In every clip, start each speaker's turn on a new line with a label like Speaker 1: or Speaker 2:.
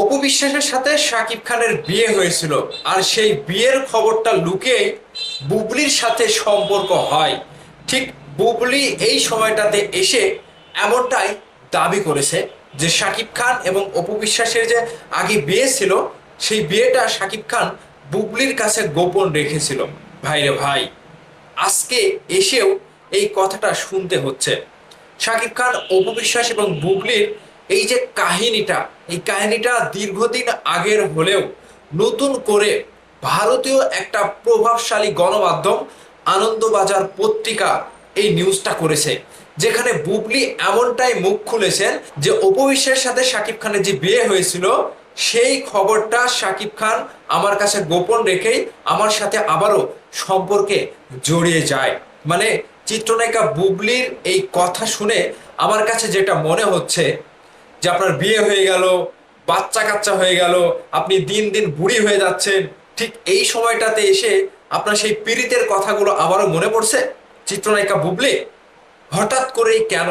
Speaker 1: অপু বিশ্বাসের সাথে শাকিব খানের বিয়ে হয়েছিল, আর সেই বিয়ের খবরটা লুকিয়ে বুবলির সাথে সম্পর্ক হয়। ঠিক বুবলি এই সময়টাতে এসে এমনটাই দাবি করেছে যে শাকিব খান এবং অপু বিশ্বাসের যে আগে বিয়ে ছিল, সেই বিয়েটা শাকিব খান বুবলির কাছে গোপন রেখেছিল। ভাইরে ভাই, আজকে এসেও এই কথাটা শুনতে হচ্ছে। শাকিব খান, অপু বিশ্বাস এবং বুবলির এই যে কাহিনীটা, এই কাহিনীটা দীর্ঘদিন আগের হলেও নতুন করে ভারতীয় একটা প্রভাবশালী গণমাধ্যম আনন্দবাজার পত্রিকা এই নিউজটা করেছে, যেখানে বুবলি এমনটাই মুখ খুলেছেন যে অপবিশ্বের সাথে শাকিব খানের যে বিয়ে হয়েছিল, সেই খবরটা শাকিব খান আমার কাছে গোপন রেখেই আমার সাথে আবারও সম্পর্কে জড়িয়ে যায়। মানে চিত্রনায়িকা বুবলির এই কথা শুনে আমার কাছে যেটা মনে হচ্ছে যে আপনার বিয়ে হয়ে গেল বাচ্চা কাচ্চা হয়ে গেল, আপনি দিন দিন বুড়ি হয়ে যাচ্ছেন, ঠিক এই সময়টাতে এসে আপনার সেই পীড়িতের কথাগুলো আবারও মনে পড়ছে? চিত্রনায়িকা বুবলি, হঠাৎ করেই কেন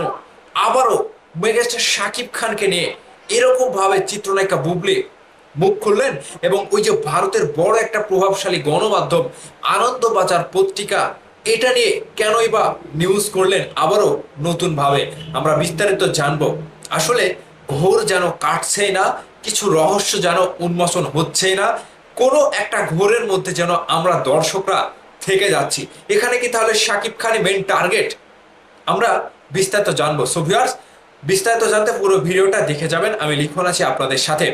Speaker 1: আবারও মেগাস্টার শাকিব খানকে নিয়ে এরকম ভাবে চিত্রনায়িকা বুবলি মুখ খুললেন এবং ওই যে ভারতের বড় একটা প্রভাবশালী গণমাধ্যম আনন্দবাজার পত্রিকা, এটা নিয়ে কেনই বা নিউজ করলেন আবারও নতুন ভাবে আমরা বিস্তারিত জানব। আসলে ঘোর যেন কাটছেই না, কিছু রহস্য যেন উন্মোচন হচ্ছেই না, কোনো একটা ঘোরের মধ্যে যেন আমরা দর্শকরা থেকে যাচ্ছি। এখানে কি তাহলে শাকিব খানই মেন টার্গেট আমরা বিস্তারিত জানব। সো ভিউয়ার্স বিস্তারিত জানতে পুরো ভিডিওটা দেখে যাবেন, আমি লিখন আছি আপনাদের সাথে।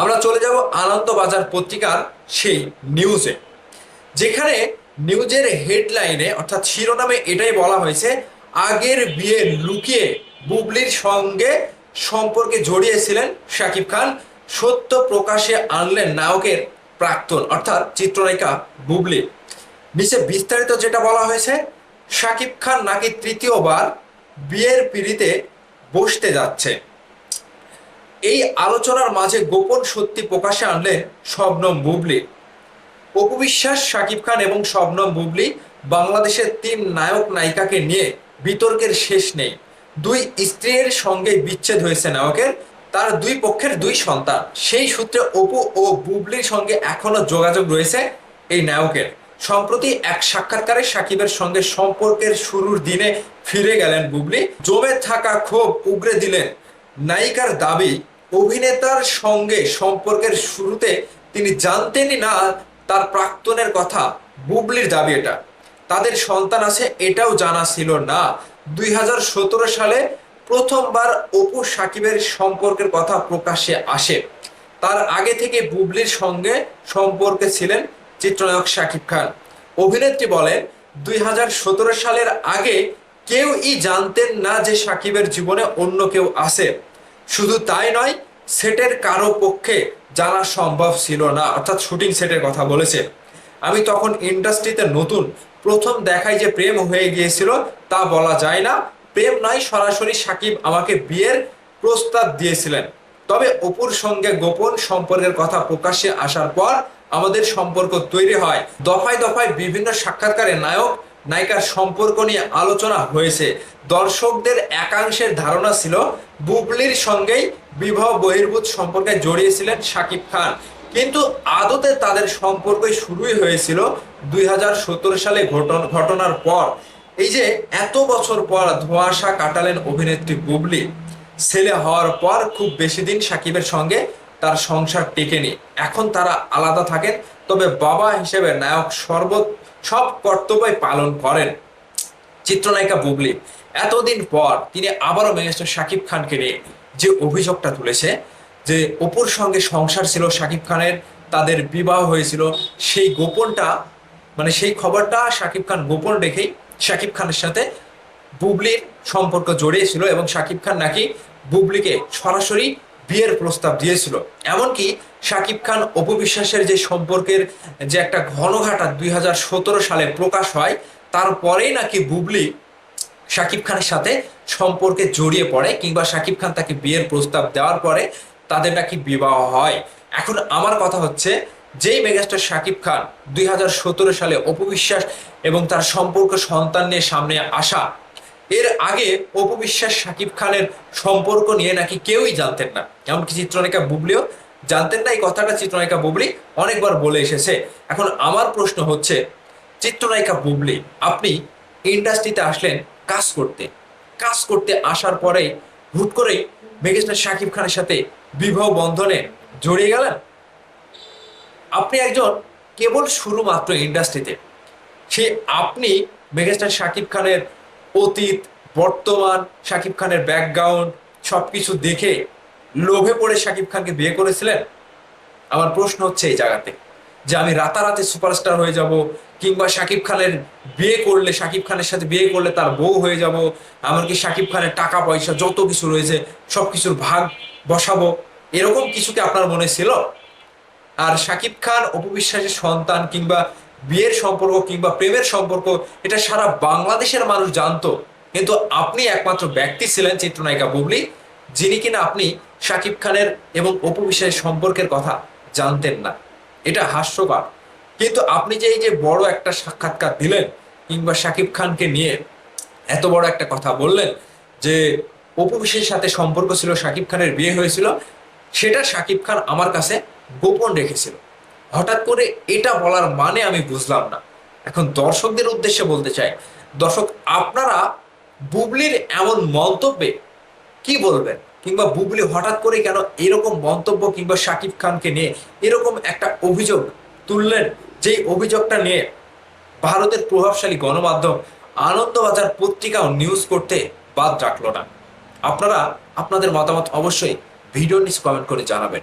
Speaker 1: আমরা চলে যাব আনন্দবাজার পত্রিকার সেই নিউজে যেখানে নিউজের হেডলাইনে অর্থাৎ শিরোনামে এটাই বলা হয়েছে, আগের বিয়ে লুকিয়ে বুবলির সঙ্গে সম্পর্কে জড়িয়েছিলেন শাকিব খান, সত্য প্রকাশে আনলেন নায়কের প্রাক্তন, অর্থাৎ চিত্রনায়িকা বুবলি। নিচে বিস্তারিত যেটা বলা হয়েছে, শাকিব খান নাকি তৃতীয়বার বিয়ের পিড়িতে বসতে যাচ্ছে। এই আলোচনার মাঝে গোপন সত্যি প্রকাশে আনলেন শবনম বুবলি। অপবিশ্বাস শাকিব খান এবং শবনম বুবলি বাংলাদেশের তিন নায়ক নায়িকাকে নিয়ে বিতর্কের শেষ নেই। দুই স্ত্রীর সঙ্গে বিচ্ছেদ হয়েছে নায়কের তার দুই পক্ষের দুই সন্তান। সেই সূত্রে অপু ও বুবলির সঙ্গে এখনও যোগাযোগ রয়েছে এই নায়কের। সম্প্রতি এক সাক্ষাৎকারে সাকিবের সঙ্গে সম্পর্কের শুরুর দিনে ফিরে গেলেন বুবলি। জমে থাকা ক্ষোভ উগরে দিলেন। নায়িকার দাবি, অভিনেতার সঙ্গে সম্পর্কের শুরুতে তিনি জানতেনই না তার প্রাক্তনের কথা। বুবলির দাবি এটা। তাদের সন্তান আছে, এটাও জানা ছিল না। দুই হাজার সতেরো সালে প্রথমবার অপু সাকিবের সম্পর্কের কথা প্রকাশ্যে আসে। তার আগে থেকে বুবলির সঙ্গে সম্পর্কে ছিলেন চিত্রনায়ক সাকিব খান। অভিনেত্রী বলেন, দুই হাজার সতেরো সালের আগে কেউই জানতেন না যে সাকিবের জীবনে অন্য কেউ আছে। শুধু তাই নয়, সেটের কারও পক্ষে জানা সম্ভব ছিল না। অর্থাৎ শুটিং সেটের কথা বলেছে। আমি তখন ইন্ডাস্ট্রিতে নতুন, প্রথম দেখাই যে প্রেম হয়ে গিয়েছিল তা বলা যায় না। প্রেম নয়, সরাসরি সাকিব আমাকে বিয়ের প্রস্তাব দিয়েছিলেন। তবে অপুর সঙ্গে গোপন সম্পর্কের কথা প্রকাশ্যে আসার পর আমাদের সম্পর্ক তৈরি হয়। দফায় দফায় বিভিন্ন সাক্ষাৎকারে নায়ক, নায়িকার সম্পর্ক নিয়ে আলোচনা হয়েছে। দর্শকদের একাংশের ধারণা ছিল, বুবলির সঙ্গেই বিবাহ বহির্ভূত সম্পর্কে জড়িয়েছিলেন শাকিব খান। কিন্তু আদতে তাদের সম্পর্কই শুরুই হয়েছিল দুই হাজার সতেরো সালে ঘটন ঘটনার পর। এই যে এত বছর পর ধোঁয়াশা কাটালেন অভিনেত্রী বুবলি, ছেলে হওয়ার পর খুব বেশি দিন সাকিবের সঙ্গে তার সংসার টেকেনি। এখন তারা আলাদা থাকেন, তবে বাবা হিসেবে নায়ক সর্ব সব কর্তব্যই পালন করেন চিত্রনায়িকা বুবলি। এতদিন পর তিনি আবারও মেগাস্টার শাকিব খানকে নিয়ে। যে অভিযোগটা তুলেছে যে অপুর সঙ্গে সংসার ছিল শাকিব খানের, তাদের বিবাহ হয়েছিল, সেই গোপনটা মানে সেই খবরটা শাকিব খান গোপন রেখেই শাকিব খানের সাথে বুবলির সম্পর্ক জড়িয়েছিল এবং শাকিব খান নাকি বুবলিকে সরাসরি বিয়ের প্রস্তাব দিয়েছিল। এমনকি শাকিব খান অপবিশ্বাসের যে সম্পর্কের যে একটা ঘনঘাটা দুই হাজার সতেরো সালে প্রকাশ হয়, তারপরেই নাকি বুবলি শাকিব খানের সাথে সম্পর্কে জড়িয়ে পড়ে কিংবা শাকিব খান তাকে বিয়ের প্রস্তাব দেওয়ার পরে তাদের নাকি বিবাহ হয়। এখন আমার কথা হচ্ছে যেই মেগাস্টার শাকিব খান দুই হাজার সতেরো সালে অপবিশ্বাস এবং তার সম্পর্ক সন্তান নিয়ে সামনে আসা, এর আগে অপবিশ্বাস শাকিব খানের সম্পর্ক নিয়ে নাকি কেউই জানতেন না। এমনকি চিত্রনায়িকা বুবলিও জানতেন না, এই কথাটা চিত্রনায়িকা বুবলি অনেকবার বলে এসেছে। এখন আমার প্রশ্ন হচ্ছে, চিত্রনায়িকা বুবলি, আপনি ইন্ডাস্ট্রিতে আসলেন কাজ করতে। কাজ করতে আসার পরেই হুট করেই মেগাস্টার শাকিব খানের সাথে বিবাহ বন্ধনে জড়িয়ে গেলেন? আপনি একজন কেবল শুরু মাত্র ইন্ডাস্ট্রিতে সে আপনি মেগাস্টার শাকিব খানের অতীত, বর্তমান শাকিব খানের ব্যাকগ্রাউন্ড সব কিছু দেখে লোভে পড়ে শাকিব খানকে বিয়ে করেছিলেন? আমার প্রশ্ন হচ্ছে এই জায়গাতে যে আমি রাতারাতি সুপারস্টার হয়ে যাব কিংবা শাকিব খানের বিয়ে করলে, শাকিব খানের সাথে বিয়ে করলে তার বউ হয়ে যাব, এমনকি শাকিব খানের টাকা, পয়সা, যত কিছু রয়েছে সব কিছুর ভাগ বসাবো, এরকম কিছু কি আপনার মনে ছিল? আর শাকিব খান অপবিশ্বাসের সন্তান কিংবা বিয়ের সম্পর্ক কিংবা প্রেমের সম্পর্ক, এটা সারা বাংলাদেশের মানুষ জানতো। কিন্তু আপনি একমাত্র ব্যক্তি ছিলেন চিত্রনায়িকা বুবলি, যিনি কিনা আপনি শাকিব খানের এবং অপবিশ্বাসের সম্পর্কের কথা জানতেন না। এটা হাস্যকর। কিন্তু আপনি যে এই যে বড় একটা সাক্ষাৎকার দিলেন কিংবা শাকিব খানকে নিয়ে এত বড় একটা কথা বললেন যে অপবিশ্বাসের সাথে সম্পর্ক ছিল, শাকিব খানের বিয়ে হয়েছিল, সেটা শাকিব খান আমার কাছে গোপন রেখেছিল। হঠাৎ করে এটা বলার মানে আমি বুঝলাম না। এখন দর্শকদের উদ্দেশ্যে বলতে চাই, দর্শক আপনারা বুবলির এমন মন্তব্যে কি বলবেন? কিংবা বুবলি হঠাৎ করে কেন এরকম মন্তব্য কিংবা শাকিব খানকে নিয়ে এরকম একটা অভিযোগ তুললেন, যেই অভিযোগটা নিয়ে ভারতের প্রভাবশালী গণমাধ্যম আনন্দবাজার পত্রিকাও নিউজ করতে বাদ রাখল না। আপনারা, আপনাদের মতামত অবশ্যই ভিডিও নিচে কমেন্ট করে জানাবেন।